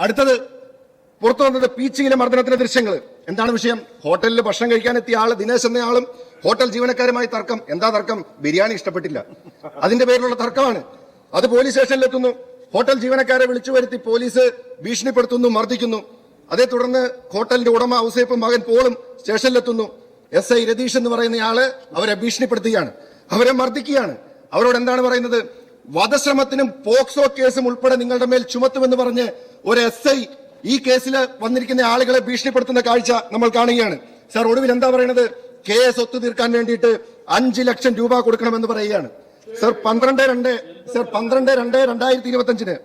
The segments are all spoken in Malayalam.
അടുത്തത് പുറത്തു വന്നത് പീച്ചിയിലെ മർദ്ദനത്തിന്റെ ദൃശ്യങ്ങൾ. എന്താണ് വിഷയം? ഹോട്ടലിൽ ഭക്ഷണം കഴിക്കാൻ എത്തിയ ആൾ ദിനേശ് എന്നയാളും ഹോട്ടൽ ജീവനക്കാരുമായി തർക്കം. എന്താ തർക്കം? ബിരിയാണി ഇഷ്ടപ്പെട്ടില്ല. അതിന്റെ പേരിലുള്ള തർക്കമാണ്. അത് പോലീസ് സ്റ്റേഷനിലെത്തുന്നു ഹോട്ടൽ ജീവനക്കാരെ വിളിച്ചു വരുത്തി പോലീസ് ഭീഷണിപ്പെടുത്തുന്നു മർദ്ദിക്കുന്നു. അതേ തുടർന്ന് ഹോട്ടലിന്റെ ഉടമ ഔസേപ്പും മകൻ പോളും സ്റ്റേഷനിലെത്തുന്നു എസ് ഐ രതീഷ് എന്ന് പറയുന്നയാൾ അവരെ ഭീഷണിപ്പെടുത്തുകയാണ്. അവരെ മർദ്ദിക്കുകയാണ്. അവരോട് എന്താണ് പറയുന്നത്? വധശ്രമത്തിനും പോക്സോ കേസും ഉൾപ്പെടെ നിങ്ങളുടെ മേൽ ചുമത്തുമെന്ന് പറഞ്ഞ് ഒരു എസ് ഐ ഈ കേസിൽ വന്നിരിക്കുന്ന ആളുകളെ ഭീഷണിപ്പെടുത്തുന്ന കാഴ്ച നമ്മൾ കാണുകയാണ്. സാർ ഒടുവിൽ എന്താ പറയുന്നത് കേസ് ഒത്തു തീർക്കാൻ വേണ്ടിയിട്ട് അഞ്ച് ലക്ഷം രൂപ കൊടുക്കണമെന്ന് പറയുകയാണ്. സർ പന്ത്രണ്ട് രണ്ട് സർ പന്ത്രണ്ട് രണ്ട് രണ്ടായിരത്തി ഇരുപത്തി അഞ്ചിന്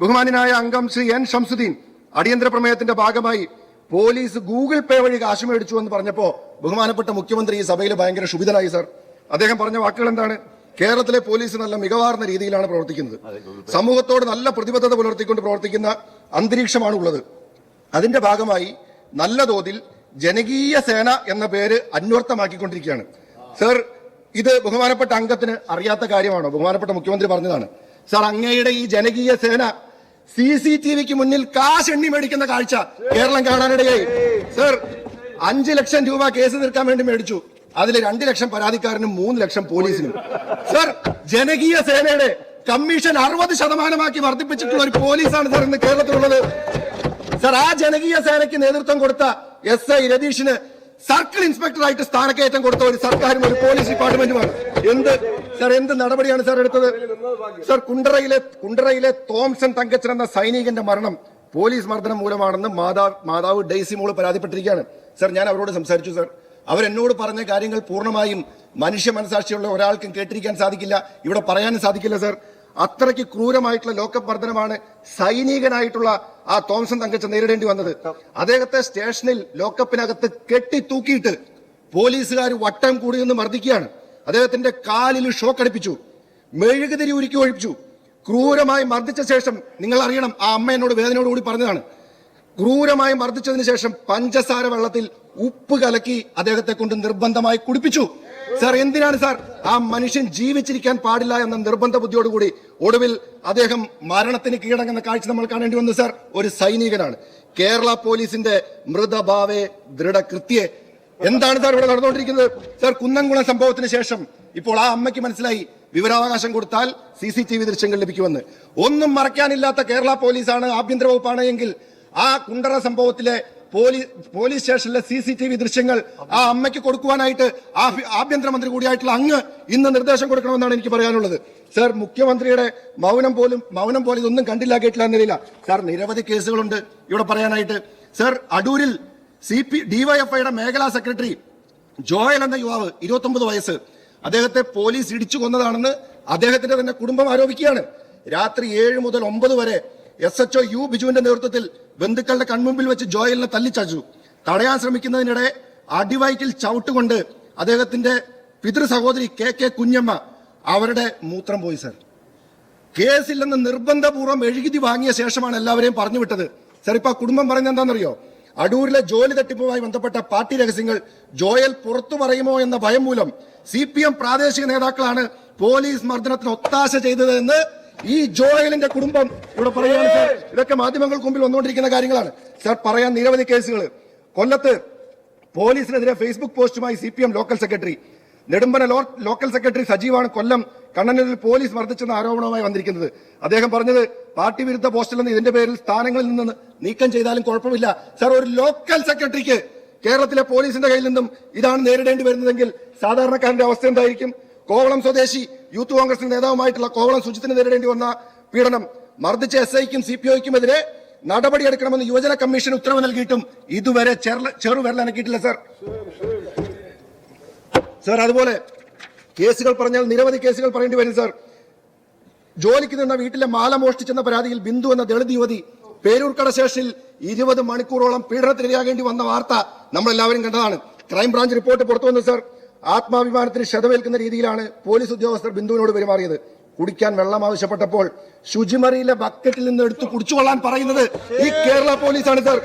ബഹുമാനായ അംഗം ശ്രീ എൻ ഷംസുദ്ദീൻ അടിയന്തര പ്രമേയത്തിന്റെ ഭാഗമായി പോലീസ് ഗൂഗിൾ പേ വഴി കാശ് മേടിച്ചു എന്ന് പറഞ്ഞപ്പോ ബഹുമാനപ്പെട്ട മുഖ്യമന്ത്രി ഈ സഭയിൽ ഭയങ്കര ക്ഷുഭിതനായി സർ. അദ്ദേഹം പറഞ്ഞ വാക്കുകൾ എന്താണ്? കേരളത്തിലെ പോലീസ് നല്ല മികവാർന്ന രീതിയിലാണ് പ്രവർത്തിക്കുന്നത്. സമൂഹത്തോട് നല്ല പ്രതിബദ്ധത പുലർത്തിക്കൊണ്ട് പ്രവർത്തിക്കുന്ന അന്തരീക്ഷമാണ് ഉള്ളത് അതിന്റെ ഭാഗമായി നല്ല തോതിൽ ജനകീയ സേന എന്ന പേര് അന്വർത്ഥമാക്കിക്കൊണ്ടിരിക്കുകയാണ്. സർ ഇത് ബഹുമാനപ്പെട്ട അംഗത്തിന് അറിയാത്ത കാര്യമാണോ? ബഹുമാനപ്പെട്ട മുഖ്യമന്ത്രി പറഞ്ഞതാണ്. സർ അങ്ങയുടെ ഈ ജനകീയ സേന സി സി ടി വിക്ക് മുന്നിൽ കാശ് എണ്ണി മേടിക്കുന്ന കാഴ്ച കേരളം കാണാനിടയായി. സർ അഞ്ചു ലക്ഷം രൂപ കേസ് തീർക്കാൻ വേണ്ടി മേടിച്ചു. അതിൽ രണ്ട് ലക്ഷം പരാതിക്കാരനും മൂന്ന് ലക്ഷം പോലീസിനും. സർ ജനകീയ സേനയുടെ കമ്മീഷൻ അറുപത് ശതമാനമാക്കി വർദ്ധിപ്പിച്ചിട്ടുള്ള ഒരു പോലീസാണ് സാർ ഇന്ന് കേരളത്തിലുള്ളത്. സർ ആ ജനകീയ സേനയ്ക്ക് നേതൃത്വം കൊടുത്ത എസ് ഐ രതീഷിന് സർക്കിൾ ഇൻസ്പെക്ടറായിട്ട് സ്ഥാനക്കയറ്റം കൊടുത്ത ഒരു സർക്കാരും ഒരു പോലീസ് ഡിപ്പാർട്ട്മെന്റുമാണ്. എന്ത്? സർ എന്ത് നടപടിയാണ് സർ എടുത്തത്? സർ കുണ്ടറയിലെ കുണ്ടറയിലെ തോംസൺ തങ്കച്ചൻ എന്ന സൈനികന്റെ മരണം പോലീസ് മർദ്ദനം മൂലമാണെന്ന് മാതാവ് മാതാവ് ഡെയ്സി മോൾ പരാതിപ്പെട്ടിരിക്കുകയാണ്. സർ ഞാൻ അവരോട് സംസാരിച്ചു സർ. അവരെന്നോട് പറഞ്ഞ കാര്യങ്ങൾ പൂർണമായും മനുഷ്യ മനസാക്ഷിയുള്ള ഒരാൾക്കും കേട്ടിരിക്കാൻ സാധിക്കില്ല. ഇവിടെ പറയാനും സാധിക്കില്ല സർ. അത്രയ്ക്ക് ക്രൂരമായിട്ടുള്ള ലോക്കപ്പ് സൈനികനായിട്ടുള്ള ആ തോംസൺ തങ്കച്ച നേരിടേണ്ടി വന്നത്. അദ്ദേഹത്തെ സ്റ്റേഷനിൽ ലോക്കപ്പിനകത്ത് കെട്ടി തൂക്കിയിട്ട് പോലീസുകാർ വട്ടം കൂടി നിന്ന് മർദ്ദിക്കുകയാണ്. അദ്ദേഹത്തിന്റെ കാലിൽ ഷോക്ക് അടിപ്പിച്ചു. മെഴുകുതിരി ഉരുക്കി ഒഴിപ്പിച്ചു. ക്രൂരമായി മർദ്ദിച്ച ശേഷം നിങ്ങൾ അറിയണം ആ അമ്മ എന്നോട് വേദനയോടുകൂടി പറഞ്ഞതാണ്. ക്രൂരമായി മർദ്ദിച്ചതിന് ശേഷം പഞ്ചസാര വെള്ളത്തിൽ ഉപ്പ് കലക്കി അദ്ദേഹത്തെ കൊണ്ട് നിർബന്ധമായി കുടിപ്പിച്ചു. സാർ എന്തിനാണ് സാർ ആ മനുഷ്യൻ ജീവിച്ചിരിക്കാൻ പാടില്ല എന്ന നിർബന്ധ ബുദ്ധിയോടുകൂടി ഒടുവിൽ അദ്ദേഹം മരണത്തിന് കീഴടങ്ങുന്ന കാഴ്ച നമ്മൾ കാണേണ്ടി വന്നു സാർ. ഒരു സൈനികനാണ്. കേരള പോലീസിന്റെ മൃതഭാവേ ദൃഢകൃത്യെ. എന്താണ് സാർ ഇവിടെ നടന്നുകൊണ്ടിരിക്കുന്നത്? സാർ കുന്നംകുളം സംഭവത്തിന് ശേഷം ഇപ്പോൾ ആ അമ്മയ്ക്ക് മനസ്സിലായി വിവരാവകാശം കൊടുത്താൽ സി സി ടി വി ദൃശ്യങ്ങൾ ലഭിക്കുമെന്ന്. ഒന്നും മറക്കാനില്ലാത്ത കേരള പോലീസാണ് ആഭ്യന്തര വകുപ്പാണ് എങ്കിൽ ആ കുണ്ടറ സംഭവത്തിലെ പോലീസ് പോലീസ് സ്റ്റേഷനിലെ സി സി ടി വി ദൃശ്യങ്ങൾ ആ അമ്മയ്ക്ക് കൊടുക്കുവാനായിട്ട് ആഭ്യ- ആഭ്യന്തരമന്ത്രി കൂടിയായിട്ടുള്ള അങ്ങ് ഇന്ന് നിർദ്ദേശം കൊടുക്കണമെന്നാണ് എനിക്ക് പറയാനുള്ളത്. സർ മുഖ്യമന്ത്രിയുടെ മൗനം പോലും മൗനം പോലും ഇതൊന്നും കണ്ടില്ല കേട്ടില്ല എന്നില്ല സർ നിരവധി കേസുകളുണ്ട് ഇവിടെ പറയാനായിട്ട്. സർ അടൂരിൽ സി പി ഡിവൈഎഫ്ഐയുടെ മേഖലാ സെക്രട്ടറി ജോയൽ എന്ന യുവാവ് ഇരുപത്തൊമ്പത് വയസ്സ് അദ്ദേഹത്തെ പോലീസ് ഇടിച്ചു കൊന്നതാണെന്ന് അദ്ദേഹത്തിന്റെ തന്നെ കുടുംബം ആരോപിക്കുകയാണ്. രാത്രി ഏഴ് മുതൽ ഒമ്പത് വരെ എസ് എച്ച് യു ബിജുവിന്റെ നേതൃത്വത്തിൽ ബന്ധുക്കളുടെ കൺമുമ്പിൽ വെച്ച് ജോയലിനെ തല്ലിച്ചച്ചു. തടയാൻ ശ്രമിക്കുന്നതിനിടെ അടിവയറ്റിൽ ചവിട്ടുകൊണ്ട് അദ്ദേഹത്തിന്റെ പിതൃ സഹോദരി കെ കെ കുഞ്ഞമ്മ അവരുടെ മൂത്രം പോയി സർ. കേസില്ലെന്ന് നിർബന്ധപൂർവം എഴുതി വാങ്ങിയ ശേഷമാണ് എല്ലാവരെയും പറഞ്ഞു വിട്ടത്. സർ ഇപ്പൊ കുടുംബം പറയുന്നത് എന്താണെന്നറിയോ? അടൂരിലെ ജോലി തട്ടിപ്പുമായി ബന്ധപ്പെട്ട പാർട്ടി രഹസ്യങ്ങൾ ജോയൽ പുറത്തു പറയുമോ എന്ന ഭയം മൂലം സി പ്രാദേശിക നേതാക്കളാണ് പോലീസ് മർദ്ദനത്തിന് ഒത്താശ ചെയ്തത് എന്ന് ഈ ജോയലിന്റെ കുടുംബം ഇവിടെ പറയുകയാണ് സാർ ഇതൊക്കെ മാധ്യമങ്ങൾക്ക് മുമ്പിൽ വന്നുകൊണ്ടിരിക്കുന്ന കാര്യങ്ങളാണ്. സാർ പറയാൻ നിരവധി കേസുകൾ. കൊല്ലത്ത് പോലീസിനെതിരെ Facebook പോസ്റ്റുമായി C P M local secretary Nedumbana local secretary സജീവാണ് Kollam കണ്ണനൂരിൽ പോലീസ് മർദ്ദിച്ചെന്ന ആരോപണവുമായി വന്നിരിക്കുന്നത്. അദ്ദേഹം പറഞ്ഞത് പാർട്ടി വിരുദ്ധ പോസ്റ്റല്ലെന്ന് ഇതിന്റെ പേരിൽ സ്ഥാനങ്ങളിൽ നിന്ന് നീക്കം ചെയ്താലും കുഴപ്പമില്ല. സാർ ഒരു ലോക്കൽ സെക്രട്ടറിക്ക് കേരളത്തിലെ പോലീസിന്റെ കയ്യിൽ നിന്നും ഇതാണ് നേരിടേണ്ടി വരുന്നതെങ്കിൽ സാധാരണക്കാരന്റെ അവസ്ഥ എന്തായിരിക്കും? കോവളം സ്വദേശി യൂത്ത് കോൺഗ്രസിന്റെ നേതാവുമായിട്ടുള്ള കോവളം സുജിത്തിന് നേരിടേണ്ടി വന്ന പീഡനം മർദ്ദിച്ച എസ് ഐക്കും സി പി ഒയ്ക്കുമെതിരെ നടപടിയെടുക്കണമെന്ന് യുവജന കമ്മീഷൻ ഉത്തരവ് നൽകിയിട്ടും ഇതുവരെ ചെറു വരൽ അനക്കിയിട്ടില്ല സാർ. സാർ അതുപോലെ കേസുകൾ പറഞ്ഞാൽ നിരവധി കേസുകൾ പറയേണ്ടി വരും സാർ. ജോലിക്ക് നിന്ന വീട്ടിലെ മാല മോഷ്ടിച്ചെന്ന പരാതിയിൽ ബിന്ദു എന്ന ദളിത് യുവതി പേരൂർക്കട സ്റ്റേഷനിൽ ഇരുപത് മണിക്കൂറോളം പീഡനത്തിനിരയാകേണ്ടി വന്ന വാർത്ത നമ്മളെല്ലാവരും കണ്ടതാണ്. ക്രൈംബ്രാഞ്ച് റിപ്പോർട്ട് പുറത്തു വന്നു സാർ. ആത്മാഭിമാനത്തിന് ക്ഷതമേൽക്കുന്ന രീതിയിലാണ് പോലീസ് ഉദ്യോഗസ്ഥർ ബിന്ദുവിനോട് പെരുമാറിയത്. കുടിക്കാൻ വെള്ളം ആവശ്യപ്പെട്ടപ്പോൾ ശുചിമറിയിലെ ബക്കറ്റിൽ നിന്ന് എടുത്ത് കുടിച്ചുകൊള്ളാൻ പറയുന്നത് ഈ കേരള പോലീസാണ് സർ.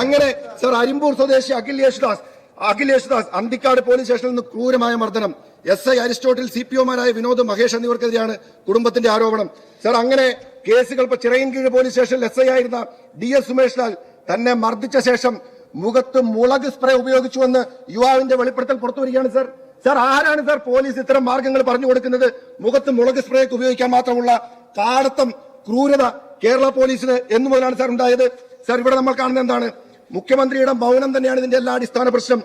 അങ്ങനെ സർ അരിമ്പൂർ സ്വദേശി അഖിൽ യേശുദാസ് അഖിൽ യേശുദാസ് അന്തിക്കാട് പോലീസ് സ്റ്റേഷനിൽ നിന്ന് ക്രൂരമായ മർദ്ദനം. S I Aristotle C P ഒമാരായ Vinod Mahesh എന്നിവർക്കെതിരെയാണ് കുടുംബത്തിന്റെ ആരോപണം. സർ അങ്ങനെ കേസുകൾ ഇപ്പൊ ചിറയൻകീഴ് പോലീസ് സ്റ്റേഷനിൽ എസ് ഐ ആയിരുന്ന ഡി എസ് സുമേഷ് ലാൽ തന്നെ മർദ്ദിച്ച ശേഷം മുഖത്ത് മുളക് സ്പ്രേ ഉപയോഗിച്ചുവെന്ന് യുവാവിന്റെ വെളിപ്പെടുത്തൽ പുറത്തു വരികയാണ് സർ. സർ ആരാണ് സർ പോലീസ് ഇത്തരം മാർഗങ്ങൾ പറഞ്ഞു കൊടുക്കുന്നത്? മുഖത്ത് മുളക് സ്പ്രേ ഉപയോഗിക്കാൻ മാത്രമുള്ള കാടത്തം ക്രൂരത കേരള പോലീസിന് എന്നു മുതലാണ് സാർ ഉണ്ടായത്. സാർ ഇവിടെ നമ്മൾ കാണുന്നത് എന്താണ്? മുഖ്യമന്ത്രിയുടെ മൗനം തന്നെയാണ് ഇതിന്റെ എല്ലാ അടിസ്ഥാന പ്രശ്നം.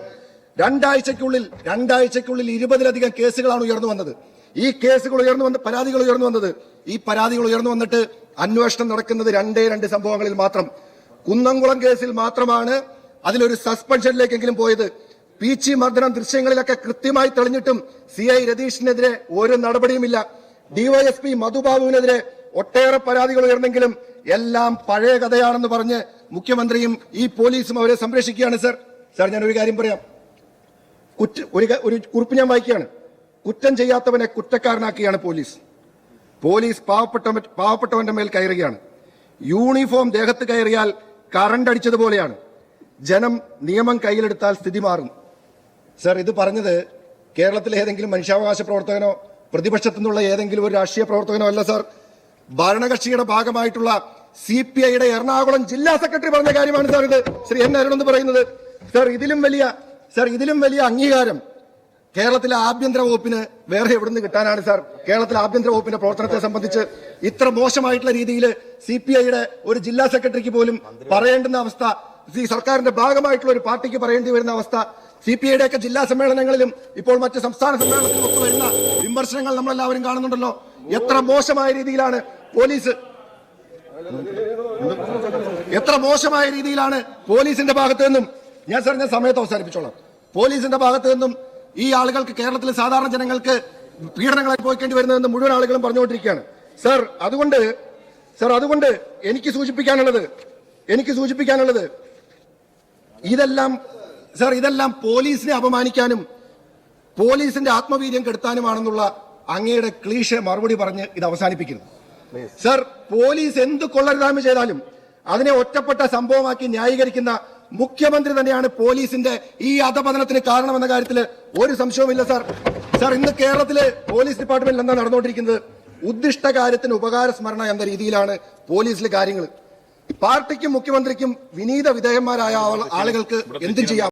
രണ്ടാഴ്ചക്കുള്ളിൽ രണ്ടാഴ്ചക്കുള്ളിൽ ഇരുപതിലധികം കേസുകളാണ് ഉയർന്നു വന്നത്. ഈ കേസുകൾ ഉയർന്നു വന്ന പരാതികൾ ഉയർന്നു വന്നത് ഈ പരാതികൾ ഉയർന്നു വന്നിട്ട് അന്വേഷണം നടക്കുന്നത് രണ്ടേ രണ്ട് സംഭവങ്ങളിൽ മാത്രം. കുന്നംകുളം കേസിൽ മാത്രമാണ് അതിലൊരു സസ്പെൻഷനിലേക്കെങ്കിലും പോയത്. പി ചി മർദ്ദനം ദൃശ്യങ്ങളിലൊക്കെ കൃത്യമായി തെളിഞ്ഞിട്ടും സി ഐ രതീഷിനെതിരെ ഒരു നടപടിയുമില്ല. ഡിവൈഎസ്പി മധുബാബുവിനെതിരെ ഒട്ടേറെ പരാതികൾ ഉയർന്നെങ്കിലും എല്ലാം പഴയ കഥയാണെന്ന് പറഞ്ഞ് മുഖ്യമന്ത്രിയും ഈ പോലീസും അവരെ സംരക്ഷിക്കുകയാണ് സർ. സാർ ഞാൻ ഒരു കാര്യം പറയാം. കുറ്റ ഒരു ഒരു കുറിപ്പ് ഞാൻ വായിക്കുകയാണ്. കുറ്റം ചെയ്യാത്തവനെ കുറ്റക്കാരനാക്കുകയാണ് പോലീസ്. പോലീസ് പാവപ്പെട്ട പാവപ്പെട്ടവന്റെ മേൽ കയറുകയാണ്. യൂണിഫോം ദേഹത്ത് കയറിയാൽ കറണ്ട് അടിച്ചതുപോലെയാണ്. ജനം നിയമം കയ്യിലെടുത്താൽ സ്ഥിതി മാറും. സർ ഇത് പറഞ്ഞത് കേരളത്തിലെ ഏതെങ്കിലും മനുഷ്യാവകാശ പ്രവർത്തകനോ പ്രതിപക്ഷത്തു നിന്നുള്ള ഏതെങ്കിലും ഒരു രാഷ്ട്രീയ പ്രവർത്തകനോ അല്ല സർ. ഭരണകക്ഷിയുടെ ഭാഗമായിട്ടുള്ള സി പി ഐയുടെ എറണാകുളം ജില്ലാ സെക്രട്ടറി പറഞ്ഞ കാര്യമാണ് സാർ ഇത്. ശ്രീ എൻ അരുൺ എന്ന് പറയുന്നത്. സർ ഇതിലും വലിയ സർ ഇതിലും വലിയ അംഗീകാരം കേരളത്തിലെ ആഭ്യന്തര വകുപ്പിന് വേറെ എവിടെ എവിടുന്ന് കിട്ടാനാണ് സാർ? കേരളത്തിലെ ആഭ്യന്തര വകുപ്പിന്റെ പ്രവർത്തനത്തെ സംബന്ധിച്ച് ഇത്ര മോശമായിട്ടുള്ള രീതിയിൽ സി പി ഐയുടെ ഒരു ജില്ലാ സെക്രട്ടറിക്ക് പോലും പറയേണ്ടുന്ന അവസ്ഥ ഈ സർക്കാരിന്റെ ഭാഗമായിട്ടുള്ള ഒരു പാർട്ടിക്ക് പറയേണ്ടി വരുന്ന അവസ്ഥ സി പി ഐയുടെ ഒക്കെ ജില്ലാ സമ്മേളനങ്ങളിലും ഇപ്പോൾ മറ്റ് സംസ്ഥാന സമ്മേളനത്തിലും ഒക്കെ വരുന്ന വിമർശനങ്ങൾ നമ്മളെല്ലാവരും കാണുന്നുണ്ടല്ലോ. എത്ര മോശമായ രീതിയിലാണ് പോലീസ് എത്ര മോശമായ രീതിയിലാണ് പോലീസിന്റെ ഭാഗത്തു നിന്നും ഞാൻ സാർ ഞാൻ സമയത്ത് അവസാനിപ്പിച്ചോളാം. പോലീസിന്റെ ഭാഗത്തു നിന്നും ഈ ആളുകൾക്ക് കേരളത്തിലെ സാധാരണ ജനങ്ങൾക്ക് പീഡനങ്ങൾ അനുഭവിക്കേണ്ടി വരുന്നതെന്ന് മുഴുവൻ ആളുകളും പറഞ്ഞുകൊണ്ടിരിക്കുകയാണ്. സർ അതുകൊണ്ട് സർ അതുകൊണ്ട് എനിക്ക് സൂചിപ്പിക്കാനുള്ളത് എനിക്ക് സൂചിപ്പിക്കാനുള്ളത് ഇതെല്ലാം സർ ഇതെല്ലാം പോലീസിനെ അപമാനിക്കാനും പോലീസിന്റെ ആത്മവീര്യം കെടുത്താനുമാണെന്നുള്ള അങ്ങയുടെ ക്ലീശ മറുപടി പറഞ്ഞ് ഇത് അവസാനിപ്പിക്കുന്നു. സർ പോലീസ് എന്ത് കൊള്ളരുതായ്മ ചെയ്താലും അതിനെ ഒറ്റപ്പെട്ട സംഭവമാക്കി ന്യായീകരിക്കുന്ന മുഖ്യമന്ത്രി തന്നെയാണ് പോലീസിന്റെ ഈ അധപതനത്തിന് കാരണമെന്ന കാര്യത്തിൽ ഒരു സംശയവുമില്ല സാർ. സാർ ഇന്ന് കേരളത്തിലെ പോലീസ് ഡിപ്പാർട്ട്മെന്റിൽ എന്താ നടന്നുകൊണ്ടിരിക്കുന്നത്? ഉദ്ദിഷ്ട കാര്യത്തിന് ഉപകാര സ്മരണ എന്ന രീതിയിലാണ് പോലീസിലെ കാര്യങ്ങൾ പാർട്ടിക്കും മുഖ്യമന്ത്രിക്കും വിനീത വിധേയന്മാരായ ആളുകൾക്ക് എന്തും ചെയ്യാം.